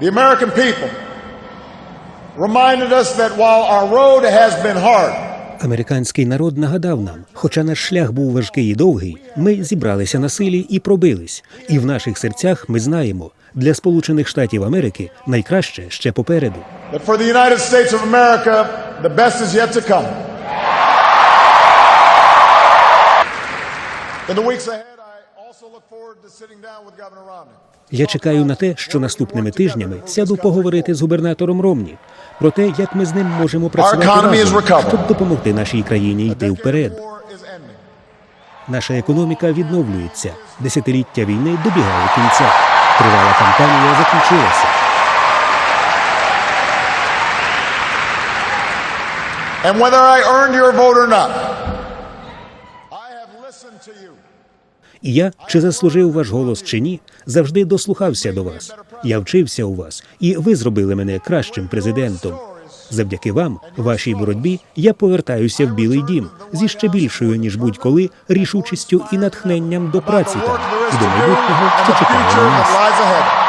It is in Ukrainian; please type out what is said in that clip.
The American people reminded us that while our road has been hard, Американський народ нагадав нам, хоча наш шлях був важкий і довгий, ми зібралися на силі і пробились. І в наших серцях ми знаємо, для Сполучених Штатів Америки найкраще ще попереду. In the weeks ahead, Я чекаю на те, що наступними тижнями сяду поговорити з губернатором Ромні про те, як ми з ним можемо працювати разом, щоб допомогти нашій країні йти вперед. Наша економіка відновлюється. Десятиліття війни добігає кінця. Тривала кампанія закінчилася. And whether I earned your vote or not, I have listened to you. І я, чи заслужив ваш голос чи ні, завжди дослухався до вас. Я вчився у вас, і ви зробили мене кращим президентом. Завдяки вам, вашій боротьбі, я повертаюся в Білий Дім зі ще більшою ніж будь-коли рішучістю і натхненням до праці там і до майбутнього, що чекає на нас.